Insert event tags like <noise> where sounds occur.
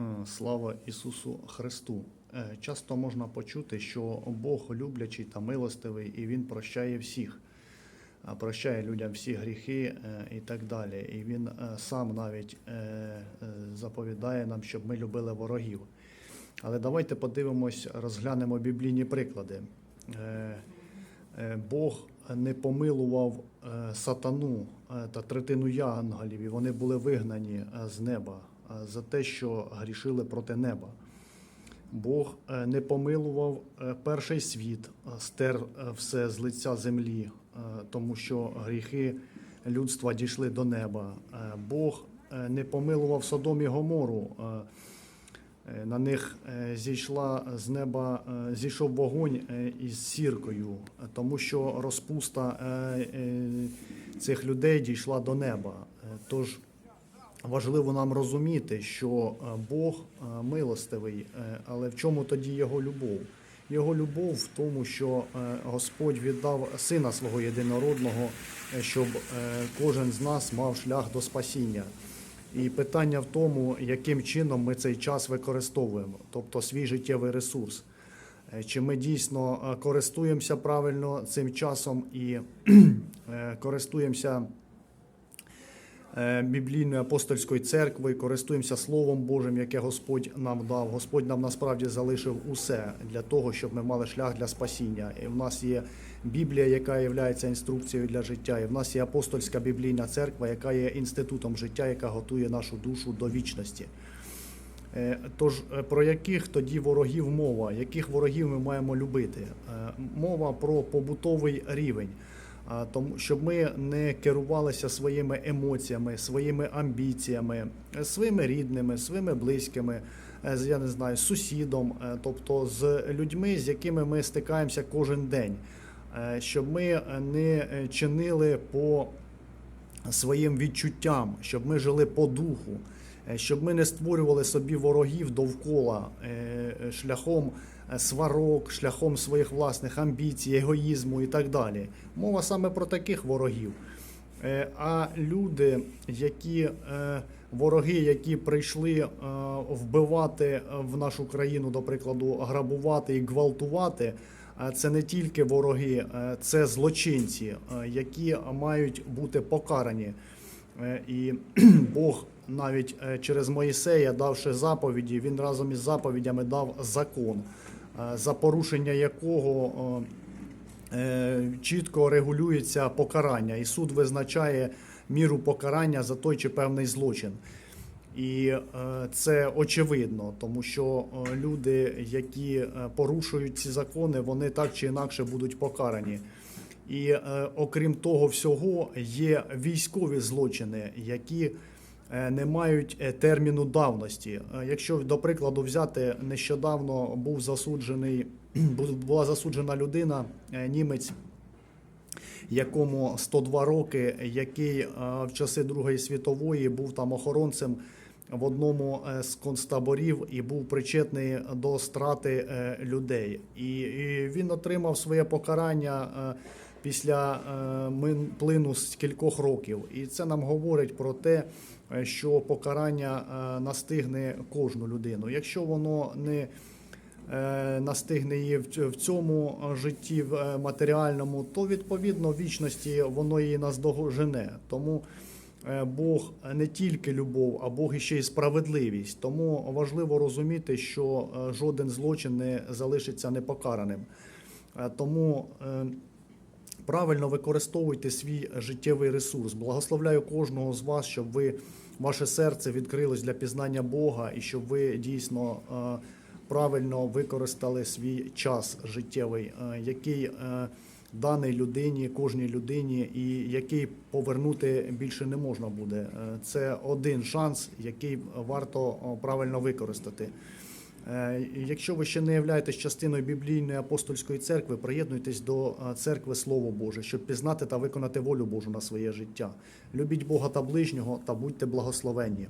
Е, Слава Ісусу Христу! Е, Часто можна почути, що Бог люблячий та милостивий, і Він прощає всіх, прощає людям всі гріхи е, і так далі. І Він е, сам навіть е, е, заповідає нам, щоб ми любили ворогів. Але давайте подивимось, розглянемо біблійні приклади. Е, е, Бог не помилував е, сатану е, та третину янголів, і вони були вигнані е, з неба е, за те, що грішили проти неба. Бог е, не помилував е, перший світ, е, стер е, все з лиця землі, е, тому що гріхи людства дійшли до неба. Е, Бог е, не помилував Содом і Гомору. е, Е, На них е, зійшла з неба, е, зійшов вогонь е, із сіркою, е, тому що розпуста е, е, цих людей дійшла до неба. Е, Тож важливо нам розуміти, що е, Бог е, милостивий, е, але в чому тоді його любов? Його любов в тому, що Господь віддав сина свого єдинородного, щоб кожен з нас мав шлях до спасіння. І питання в тому, яким чином ми цей час використовуємо, тобто свій життєвий ресурс. Чи ми дійсно користуємося правильно цим часом і <clears throat> користуємося е, біблійною апостольською церквою, користуємося Словом Божим, яке Господь нам дав. Господь нам насправді залишив усе для того, щоб ми мали шлях для спасіння. І в нас є Біблія, яка є інструкцією для життя, і в нас є апостольська біблійна церква, яка є інститутом життя, яка готує нашу душу до вічності. Е, Тож е, про яких тоді ворогів мова? Яких ворогів ми маємо любити? Мова про побутовий рівень. Тому щоб ми не керувалися своїми емоціями, своїми амбіціями, е, своїми рідними, своїми близькими, е, я не знаю, сусідом, е, тобто з людьми, з якими ми стикаємося кожен день, щоб ми не чинили по своїм відчуттям, щоб ми жили по духу, щоб ми не створювали собі ворогів довкола е, е, шляхом е, сварок, шляхом своїх власних амбіцій, егоїзму і так далі. Мова саме про таких ворогів. Е, А люди, які е, вороги, які прийшли е, вбивати е, в нашу країну, до прикладу, грабувати і гвалтувати, е, це не тільки вороги, е, це злочинці, е, які мають бути покарані. Е, І <clears throat> Бог навіть е, через Моїсея, давши заповіді, він разом із заповідями дав закон, е, за порушення якого чітко регулюється покарання, і суд визначає міру покарання за той чи певний злочин. І це очевидно, тому що люди, які порушують ці закони, вони так чи інакше будуть покарані. І е, окрім того всього, є військові злочини, які е, не мають е, терміну давності. Е, Якщо до прикладу взяти, нещодавно був засуджений, була засуджена людина, німець, якому 102 роки, який в часи Другої світової був там охоронцем в одному з концтаборів і був причетний до страти людей. І, і він отримав своє покарання після е, плину з кількох років. І це нам говорить про те, е, що покарання е, настигне кожну людину. Якщо воно не настигне її в цьому житті в матеріальному, то відповідно в вічності воно її наздожене. Тому Бог не тільки любов, а Бог іще й справедливість. Тому важливо розуміти, що жоден злочин не залишиться непокараним. Тому правильно використовуйте свій життєвий ресурс. Благословляю кожного з вас, щоб ви ваше серце відкрилось для пізнання Бога і щоб ви дійсно е, правильно використали свій час життєвий, е, який е, даний людині, кожній людині, і який повернути більше не можна буде. Це один шанс, який варто правильно використати. Е, Якщо ви ще не являєтесь частиною біблійної апостольської церкви, приєднуйтесь до е, церкви Слово Боже, щоб пізнати та виконати волю Божу на своє життя. Любіть Бога та ближнього та будьте благословенні.